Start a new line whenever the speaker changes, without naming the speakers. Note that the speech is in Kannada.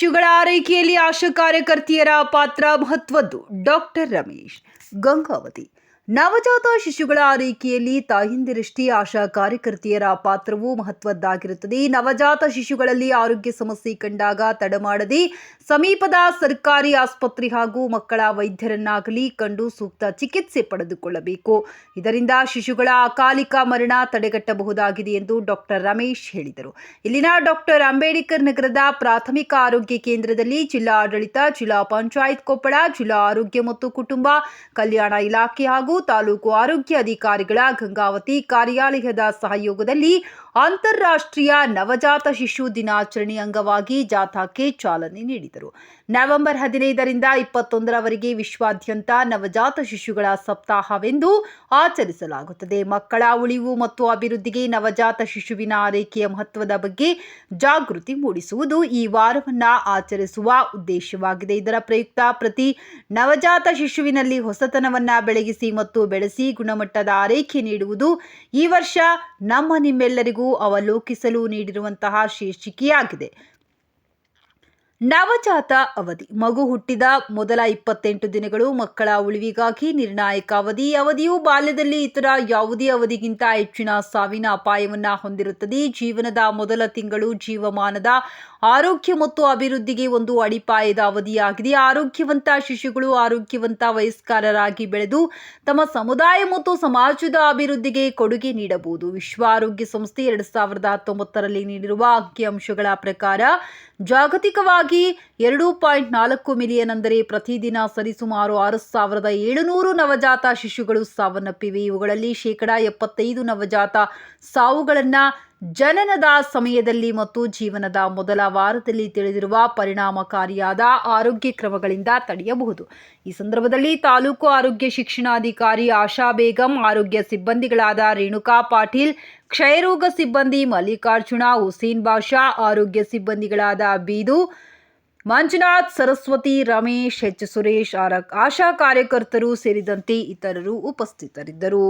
ಶಿಶುಗಳ ಆರೈಕೆಯಲ್ಲಿ ಆಶಾ ಕಾರ್ಯಕರ್ತೆಯರ ಪಾತ್ರ ಮಹತ್ವದ್ದು. ಡಾಕ್ಟರ್ ರಮೇಶ್ ಗಂಗಾವತಿ ನವಜಾತ ಶಿಶುಗಳ ಆರೈಕೆಯಲ್ಲಿ ತಾಯಿಂದಿರಷ್ಟಿ ಆಶಾ ಕಾರ್ಯಕರ್ತೆಯರ ಪಾತ್ರವು ಮಹತ್ವದ್ದಾಗಿರುತ್ತದೆ. ನವಜಾತ ಶಿಶುಗಳಲ್ಲಿ ಆರೋಗ್ಯ ಸಮಸ್ಯೆ ಕಂಡಾಗ ತಡಮಾಡದೆ ಸಮೀಪದ ಸರ್ಕಾರಿ ಆಸ್ಪತ್ರೆ ಹಾಗೂ ಮಕ್ಕಳ ವೈದ್ಯರನ್ನಾಗಲಿ ಕಂಡು ಸೂಕ್ತ ಚಿಕಿತ್ಸೆ ಪಡೆದುಕೊಳ್ಳಬೇಕು. ಇದರಿಂದ ಶಿಶುಗಳ ಅಕಾಲಿಕ ಮರಣ ತಡೆಗಟ್ಟಬಹುದಾಗಿದೆ ಎಂದು ಡಾಕ್ಟರ್ ರಮೇಶ್ ಹೇಳಿದರು. ಇಲ್ಲಿನ ಡಾಕ್ಟರ್ ಅಂಬೇಡ್ಕರ್ ನಗರದ ಪ್ರಾಥಮಿಕ ಆರೋಗ್ಯ ಕೇಂದ್ರದಲ್ಲಿ ಜಿಲ್ಲಾ ಆಡಳಿತ ಜಿಲ್ಲಾ ಪಂಚಾಯತ್ ಕೊಪ್ಪಳ, ಜಿಲ್ಲಾ ಆರೋಗ್ಯ ಮತ್ತು ಕುಟುಂಬ, ಕಲ್ಯಾಣ ಇಲಾಖೆ ಹಾಗೂ ತಾಲೂಕು ಆರೋಗ್ಯ ಅಧಿಕಾರಿಗಳ ಗಂಗಾವತಿ ಕಾರ್ಯಾಲಯದ ಸಹಯೋಗದಲ್ಲಿ ಅಂತಾರಾಷ್ಟ್ರೀಯ ನವಜಾತ ಶಿಶು ದಿನಾಚರಣೆ ಅಂಗವಾಗಿ ಜಾಥಾಕ್ಕೆ ಚಾಲನೆ ನೀಡಿದರು. ನವೆಂಬರ್ ಹದಿನೈದರಿಂದ ಇಪ್ಪತ್ತೊಂದರವರೆಗೆ ವಿಶ್ವಾದ್ಯಂತ ನವಜಾತ ಶಿಶುಗಳ ಸಪ್ತಾಹವೆಂದು ಆಚರಿಸಲಾಗುತ್ತದೆ. ಮಕ್ಕಳ ಉಳಿವು ಮತ್ತು ಅಭಿವೃದ್ಧಿಗೆ ನವಜಾತ ಶಿಶುವಿನ ಆರೈಕೆಯ ಮಹತ್ವದ ಬಗ್ಗೆ ಜಾಗೃತಿ ಮೂಡಿಸುವುದು ಈ ವಾರವನ್ನು ಆಚರಿಸುವ ಉದ್ದೇಶವಾಗಿದೆ. ಇದರ ಪ್ರಯುಕ್ತ ಪ್ರತಿ ನವಜಾತ ಶಿಶುವಿನಲ್ಲಿ ಹೊಸತನವನ್ನು ಬೆಳಗಿಸಿ ಮತ್ತು ಬೆಳೆಸಿ ಗುಣಮಟ್ಟದ ಆರೈಕೆ ನೀಡುವುದು ಈ ವರ್ಷ ನಮ್ಮ ನಿಮ್ಮೆಲ್ಲರಿಗೂ ಅವಲೋಕಿಸಲು ನೀಡಿರುವಂತಹ ಶೀರ್ಷಿಕೆಯಾಗಿದೆ. ನವಜಾತ ಅವಧಿ. ಮಗು ಹುಟ್ಟಿದ ಮೊದಲ ಇಪ್ಪತ್ತೆಂಟು ದಿನಗಳು ಮಕ್ಕಳ ಉಳಿವಿಗಾಗಿ ನಿರ್ಣಾಯಕ ಅವಧಿ. ಅವಧಿಯು ಬಾಲ್ಯದಲ್ಲಿ ಇತರ ಯಾವುದೇ ಅವಧಿಗಿಂತ ಹೆಚ್ಚಿನ ಸಾವಿನ ಅಪಾಯವನ್ನು ಹೊಂದಿರುತ್ತದೆ. ಜೀವನದ ಮೊದಲ ತಿಂಗಳು ಜೀವಮಾನದ ಆರೋಗ್ಯ ಮತ್ತು ಅಭಿವೃದ್ಧಿಗೆ ಒಂದು ಅಡಿಪಾಯದ ಅವಧಿಯಾಗಿದೆ. ಆರೋಗ್ಯವಂತ ಶಿಶುಗಳು ಆರೋಗ್ಯವಂತ ವಯಸ್ಕರರಾಗಿ ಬೆಳೆದು ತಮ್ಮ ಸಮುದಾಯ ಮತ್ತು ಸಮಾಜದ ಅಭಿವೃದ್ಧಿಗೆ ಕೊಡುಗೆ ನೀಡಬಹುದು. ವಿಶ್ವ ಆರೋಗ್ಯ ಸಂಸ್ಥೆ ಎರಡು ಸಾವಿರದ ಹತ್ತೊಂಬತ್ತರಲ್ಲಿ ನೀಡಿರುವ ಅಂಕಿಅಂಶಗಳ ಪ್ರಕಾರ ಜಾಗತಿಕವಾಗಿ ಎರಡು ಪಾಯಿಂಟ್ ನಾಲ್ಕು ಮಿಲಿಯನ್ ಅಂದರೆ ಪ್ರತಿದಿನ ಸರಿಸುಮಾರು ಆರು ಸಾವಿರದ ಏಳುನೂರು ನವಜಾತ ಶಿಶುಗಳು ಸಾವನ್ನಪ್ಪಿವೆ. ಇವುಗಳಲ್ಲಿ ಶೇಕಡಾ ಎಪ್ಪತ್ತೈದು ನವಜಾತ ಸಾವುಗಳನ್ನು ಜನನದ ಸಮಯದಲ್ಲಿ ಮತ್ತು ಜೀವನದ ಮೊದಲ ವಾರದಲ್ಲಿ ತಿಳಿದಿರುವ ಪರಿಣಾಮಕಾರಿಯಾದ ಆರೋಗ್ಯ ಕ್ರಮಗಳಿಂದ ತಡೆಯಬಹುದು. ಈ ಸಂದರ್ಭದಲ್ಲಿ ತಾಲೂಕು ಆರೋಗ್ಯ ಶಿಕ್ಷಣಾಧಿಕಾರಿ ಆಶಾ ಬೇಗಂ, ಆರೋಗ್ಯ ಸಿಬ್ಬಂದಿಗಳಾದ ರೇಣುಕಾ ಪಾಟೀಲ್, ಕ್ಷಯರೋಗ ಸಿಬ್ಬಂದಿ ಮಲ್ಲಿಕಾರ್ಜುನ, ಹುಸೇನ್ ಬಾಷಾ, ಆರೋಗ್ಯ ಸಿಬ್ಬಂದಿಗಳಾದ ಬೀದು, ಮಂಜುನಾಥ್, ಸರಸ್ವತಿ, ರಮೇಶ್, ಎಚ್ ಸುರೇಶ್, ಆರ, ಆಶಾ ಕಾರ್ಯಕರ್ತರು ಸೇರಿದಂತೆ ಇತರರು ಉಪಸ್ಥಿತರಿದ್ದರು.